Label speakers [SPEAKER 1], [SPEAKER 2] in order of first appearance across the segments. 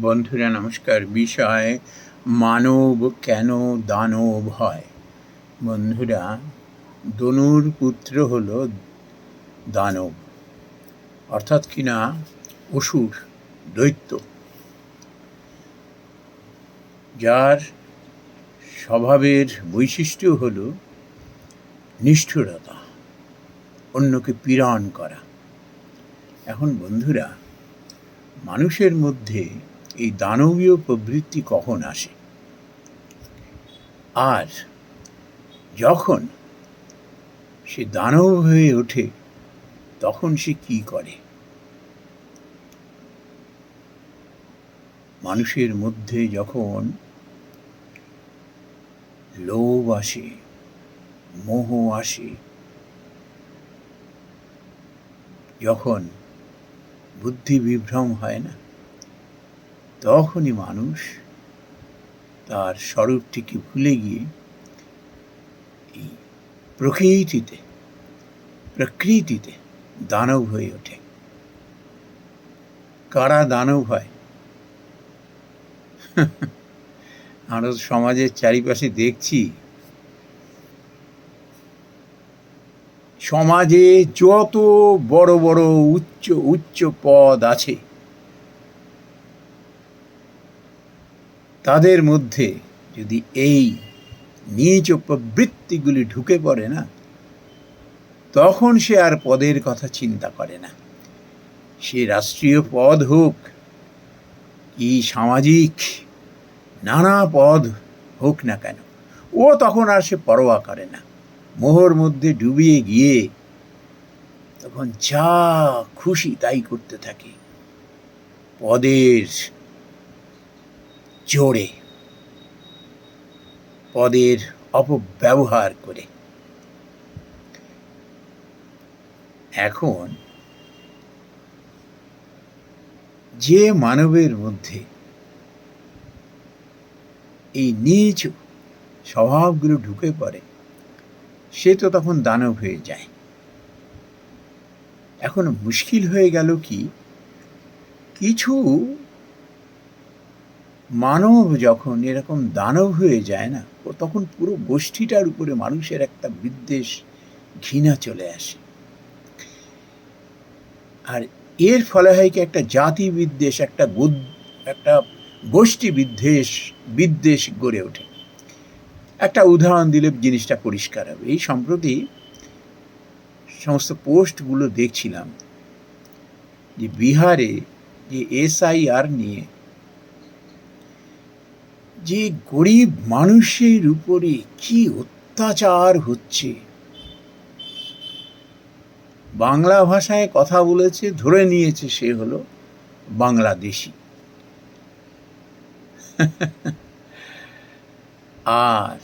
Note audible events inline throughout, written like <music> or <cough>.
[SPEAKER 1] বন্ধুরা, নমস্কার। বিষয়, মানব কেন দানব হয়? বন্ধুরা, দনুর পুত্র হল দানব। অর্থাৎ কিনা অসুর, দৈত্য। যার স্বভাবের বৈশিষ্ট্য হল নিষ্ঠুরতা, অন্যকে পীড়ন করা। এখন বন্ধুরা, মানুষের মধ্যে এই দানবীয় প্রবৃত্তি কখন আসে? আর যখন সে দানব হয়ে ওঠে, তখন সে কি করে? মানুষের মধ্যে যখন লোভ আসে, মোহ আসে, যখন বুদ্ধি বিভ্রম হয় না তখনই মানুষ তার স্বরূপটিকে ভুলে গিয়ে এই প্রকৃতিতে প্রকৃতিতে দানব হয়ে ওঠে। কারা দানব হয়? আমরা সমাজের চারিপাশে দেখছি। সমাজে যত বড় বড় উচ্চ উচ্চ পদ আছে তাদের মধ্যে যদি এই নিচ প্রবৃত্তিগুলি ঢুকে পড়ে না, তখন সে আর পদের কথা চিন্তা করে না। সে রাষ্ট্রীয় পদ হোক কি সামাজিক, নানা পদ হোক না কেন, ও তখন আর সে পরোয়া করে না। মোহর মধ্যে ডুবিয়ে গিয়ে তখন যা খুশি তাই করতে থাকে। পদের জোরে। পদের অপব্যবহার করে। এখন যে মানবের মধ্যে এই নিচ স্বভাবগুলো ঢুকে পড়ে, সে তো তখন দানব হয়ে যায়। এখন মুশকিল হয়ে গেল কি? কিছু মানব যখন এরকম দানব হয়ে যায় না, তখন পুরো গোষ্ঠীটার উপরে মানুষের একটা বিদ্বেষ, ঘৃণা চলে আসে। আর এর ফলে হয় কি, একটা জাতি বিদ্বেষ, একটা একটা গোষ্ঠী বিদ্বেষ বিদ্বেষ গড়ে ওঠে। একটা উদাহরণ দিলে জিনিসটা পরিষ্কার হবে। এই সম্প্রতি সমস্ত পোস্টগুলো দেখছিলাম যে বিহারে যে এসআইআর নিয়ে যে গরিব মানুষের উপরে কি অত্যাচার হচ্ছে। বাংলা ভাষায় কথা বলেছে, ধরে নিয়েছে সে হলো বাংলাদেশি। <laughs> আর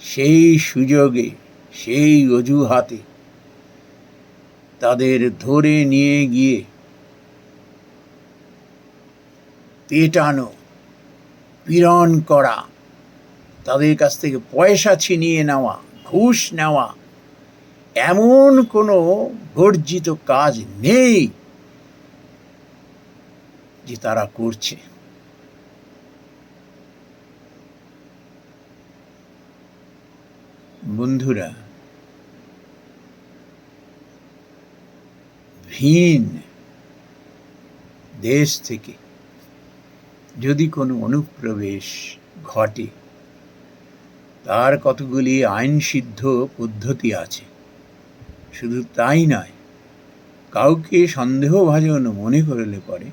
[SPEAKER 1] সেই সুযোগে, সেই অজুহাতে তাদের ধরে নিয়ে গিয়ে পেটানো পীড়ন করা, তাদের কাছ থেকে পয়সা ছিনিয়ে নেওয়া, ঘুষ নেওয়া, এমন কোনো বর্জিত কাজ নেই যে তারা করছে। বন্ধুরা, ভিন দেশ থেকে যদি কোনো অনুপ্রবেশ ঘটে, তার কতগুলি আইনসিদ্ধ পদ্ধতি আছে? শুধু তাই নয়, কাউকে সন্দেহভাজন মনে করলে পরে,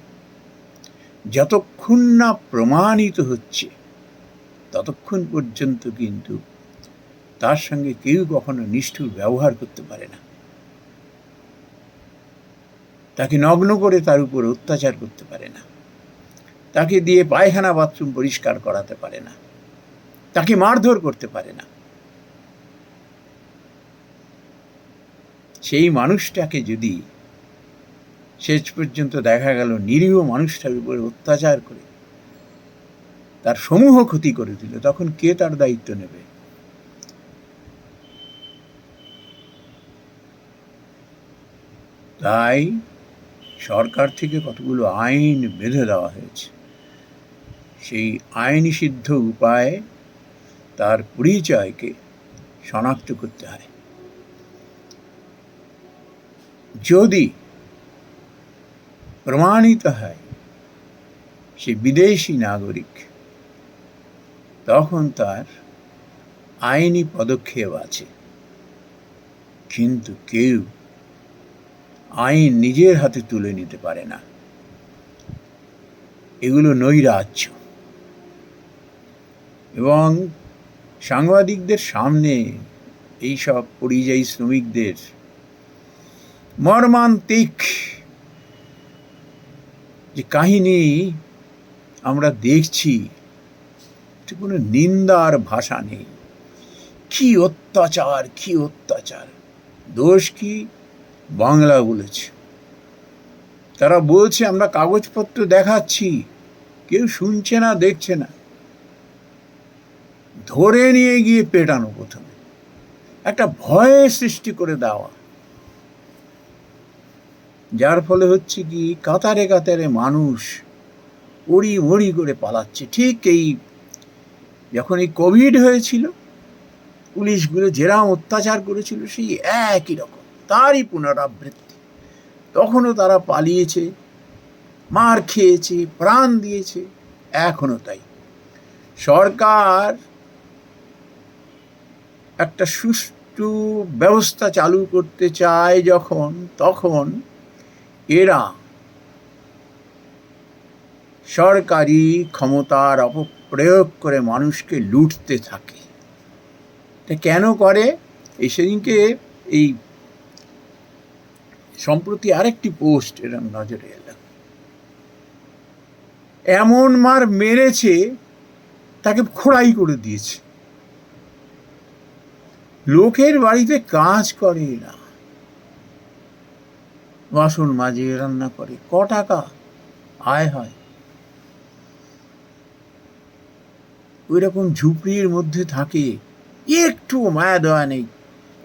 [SPEAKER 1] যতক্ষণ না প্রমাণিত হচ্ছে, ততক্ষণ পর্যন্ত কিন্তু তার সঙ্গে কেউ কখনো নিষ্ঠুর ব্যবহার করতে পারে না। তাকে নগ্ন করে তার উপর অত্যাচার করতে পারে না। তাকে দিয়ে পায়খানা বাথরুম পরিষ্কার করাতে পারে না। তাকে মারধর করতে পারে না। সেই মানুষটাকে যদি শেষ পর্যন্ত দেখা গেল নিরীহ মানুষটার উপরে অত্যাচার করে, তার সমূহ ক্ষতি করে দিল, তখন কে তার দায়িত্ব নেবে? তাই সরকার থেকে কতগুলো আইন বেঁধে দেওয়া হয়েছে। সেই আইনি সিদ্ধ উপায়ে তার পরিচয়কে শনাক্ত করতে হয়। যদি প্রমাণিত হয় সে বিদেশি নাগরিক, তখন তার আইনি পদক্ষেপ আছে। কিন্তু কেউ আইন নিজের হাতে তুলে নিতে পারে না। এগুলো নৈরাজ্য। এবং সাংবাদিকদের সামনে এইসব পরিযায়ী শ্রমিকদের মর্মান্তিক যে কাহিনী আমরা দেখছি কোনো নিন্দার ভাষা নেই। কি অত্যাচার কি অত্যাচার? দোষ কি? বাংলা বলেছে। তারা বলছে, আমরা কাগজপত্র দেখাচ্ছি। কেউ শুনছে না, দেখছে না। ধরে নিয়ে গিয়ে পেটানো প্রথমে। একটা ভয়ের সৃষ্টি করে দেওয়া। যার ফলে হচ্ছে কি, কাতারে কাতারে মানুষ ওড়ি ওড়ি করে পালাচ্ছে। ঠিক এই যখন এই কোভিড হয়েছিল, পুলিশগুলো যেরাম অত্যাচার করেছিল, সেই একই রকম, তারই পুনরাবৃত্তি। তখনও তারা পালিয়েছে, মার খেয়েছে, প্রাণ দিয়েছে এখনও তাই। সরকার একটা সুষ্ঠু ব্যবস্থা চালু করতে চায় যখন, তখন এরা সরকারি ক্ষমতার অপপ্রয়োগ করে মানুষকে লুটতে থাকে। এটা কেন করে? এই সেদিনকে এই সম্প্রতি আরেকটি পোস্ট এরম নজরে এলাম এমন মার মেরেছে, তাকে খোড়াই করে দিয়েছে। লোকের বাড়িতে কাজ করে না। বাসন মাঝে রান্না করে, ক টাকা আয় হয়। ওই রকম ঝুপড়ির মধ্যে থাকে, একটু মায়া দেওয়া নেই।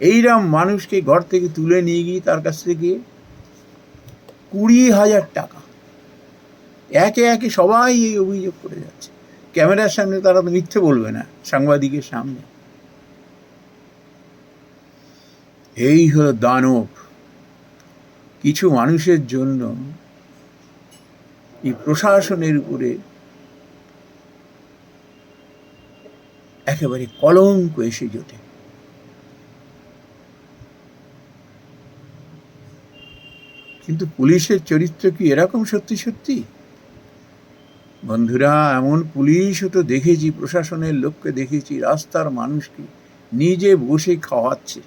[SPEAKER 1] এইরকম মানুষকে ঘর থেকে তুলে নিয়ে গিয়ে তার কাছ থেকে কুড়ি হাজার টাকা। একে একে সবাই এই অভিযোগ করে যাচ্ছে। ক্যামেরার সামনে তারা তো মিথ্যে বলবে না, সাংবাদিকের সামনে। এই হলো দানব। কিছু মানুষের জন্য এই প্রশাসনের উপরে একেবারে কলঙ্ক এসে জোটে। কিন্তু পুলিশের চরিত্র কি এরকম সত্যি সত্যি? বন্ধুরা, এমন পুলিশও তো দেখেছি, প্রশাসনের লোককে দেখেছি, রাস্তার মানুষকে নিজে বসে খাওয়াচ্ছে।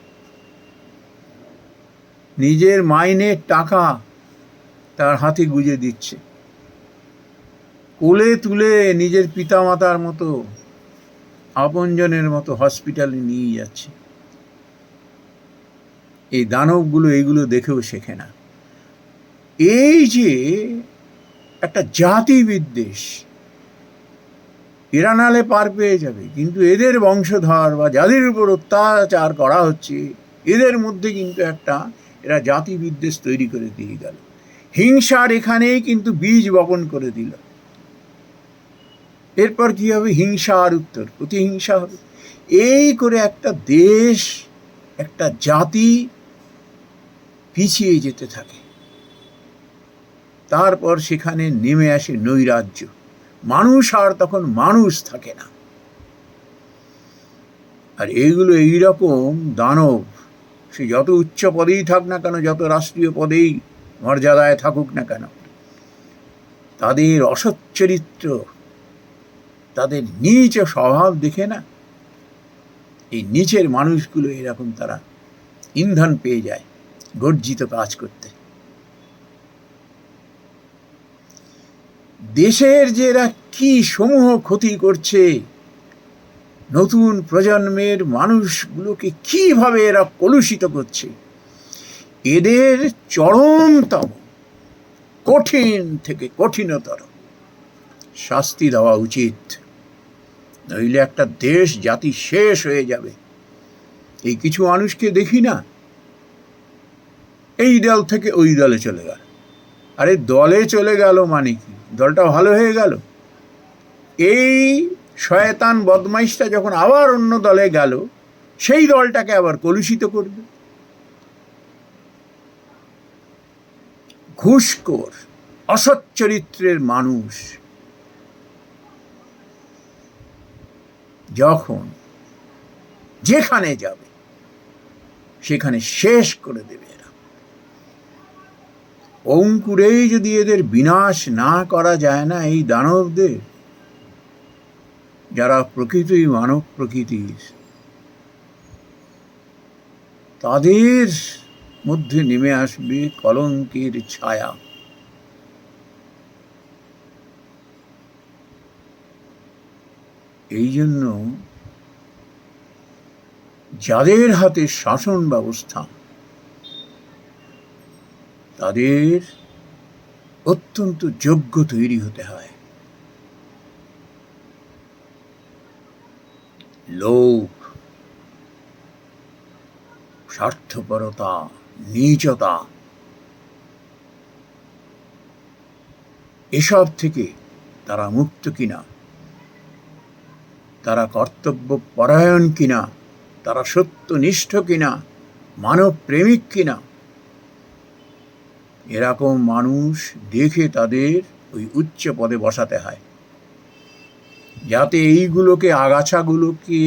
[SPEAKER 1] নিজের মাইনের টাকা তার হাতে গুজে দিচ্ছে। কোলে তুলে নিজের পিতামাতার মতো, আপনজনের মতো হসপিটালে নিয়ে যাচ্ছে। এই দানবগুলো এইগুলো দেখেও শেখে না। এই যে একটা জাতি বিদ্বেষ এরা নালে পার পেয়ে যাবে, কিন্তু এদের বংশধর বা যাদের উপর অত্যাচার করা হচ্ছে, এদের মধ্যে কিন্তু একটা এরা জাতি বিদ্বেষ তৈরি করে দিয়ে গেল। হিংসার এখানেই কিন্তু বীজ বপন করে দিল। এরপর কি হবে? হিংসার উত্তর, প্রতিহিংসা হবে। এই করে একটা দেশ, একটা জাতি পিছিয়ে যেতে থাকে। তারপর সেখানে নেমে আসে নৈরাজ্য। মানুষ আর তখন মানুষ থাকে না। আর এইগুলো এইরকম দানব সে যত উচ্চ পদেই থাক না কেন, যত রাষ্ট্রীয় পদেই মর্যাদায় থাকুক না কেন, তাদের অসচ্চরিত্র, তাদের নিচ স্বভাব দেখে না, এই নিচের মানুষগুলো এরকম তারা ইন্ধন পেয়ে যায়, গর্জিত কাজ করতে। দেশের যে এরা কি সমূহ ক্ষতি করছে নতুন প্রজন্মের মানুষগুলোকে কীভাবে এরা কলুষিত করছে? এদের চরমতম, কঠিন থেকে কঠিনতর শাস্তি দেওয়া উচিত। নইলে একটা দেশ জাতি শেষ হয়ে যাবে। এই কিছু মানুষকে দেখি না? এই দল থেকে ওই দলে চলে গেল। আরে দলে চলে গেল মানে কি? দলটা ভালো হয়ে গেল? এই শয়তান বদমাইশটা যখন আবার অন্য দলে গেল, সেই দলটাকে আবার কলুষিত করবে। ঘুষখোর, অসৎ চরিত্রের মানুষ। যখন যেখানে যাবে, সেখানে শেষ করে দেবে এরা। অঙ্কুরেই যদি এদের বিনাশ না করা যায় না এই দানবদের যারা প্রকৃতই মানব প্রকৃতির তাদের মধ্যে নেমে আসবে কলঙ্কের ছায়া। এই জন্য যাদের হাতে শাসন ব্যবস্থা, তাদের অত্যন্ত যোগ্য তৈরি হতে হয়। লোভ স্বার্থপরতা, নীচতা, এসব থেকে তারা মুক্ত কিনা? তারা কর্তব্য পরায়ণ কিনা? তারা সত্যনিষ্ঠ কিনা? মানব প্রেমিক কিনা? এরকম মানুষ দেখে তাদের ওই উচ্চ পদে বসাতে হয়। যাতে এইগুলোকে, আগাছাগুলোকে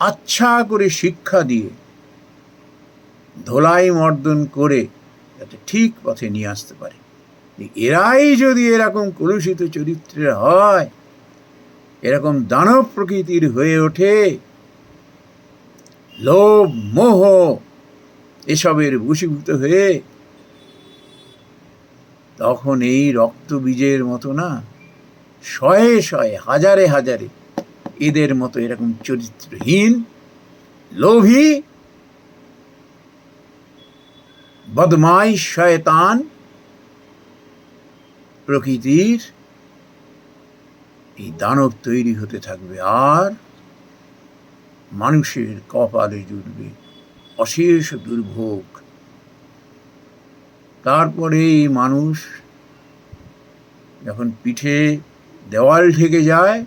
[SPEAKER 1] আচ্ছা করে শিক্ষা দিয়ে, ধোলাই মর্দন করে যাতে ঠিক পথে নিয়ে আসতে পারে। এরাই যদি এরকম কলুষিত চরিত্রের হয়, এরকম দানব প্রকৃতির হয়ে ওঠে, লোভ, মোহ, এসবের বশীভূত হয়ে তখন এই রক্তবীজের মতো না, শয়ে শয়ে, হাজারে হাজারে এদের মতো এরকম চরিত্রহীন, লোভী বদমাই শয়তান প্রকৃতির এই দানব তৈরি হতে থাকবে আর মানুষের কপালে জুটবে অশেষ দুর্ভোগ। তারপরে এই মানুষ যখন পিঠে দেওয়াল ঠেকে যায়,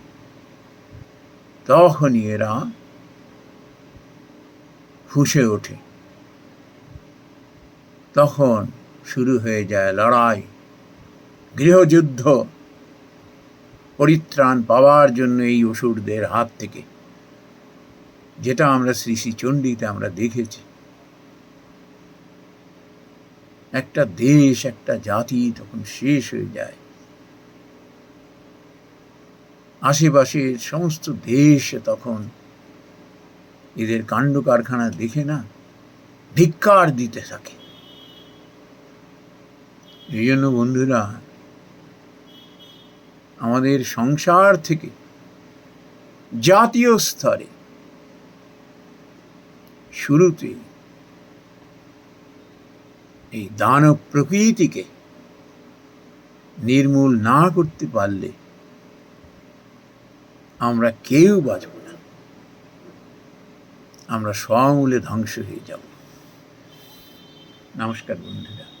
[SPEAKER 1] তখনই এরা ফুসে ওঠে। তখন শুরু হয়ে যায় লড়াই, গৃহযুদ্ধ, পরিত্রাণ পাওয়ার জন্য এই অসুরদের হাত থেকে, যেটা আমরা শ্রী শ্রী চণ্ডীতে আমরা দেখেছি। একটা দেশ, একটা জাতি তখন শেষ হয়ে যায়, আশেপাশের সমস্ত দেশ তখন এদের কাণ্ড কারখানা দেখে না, ধিক্কার দিতে থাকে। এই জন্য বন্ধুরা, আমাদের সংসার থেকে জাতীয় স্তরে শুরুতে এই দানব প্রকৃতিকে নির্মূল না করতে পারলে আমরা কেউ বাঁচব না। আমরা সমূলে ধ্বংস হয়ে যাব। নমস্কার বন্ধুরা।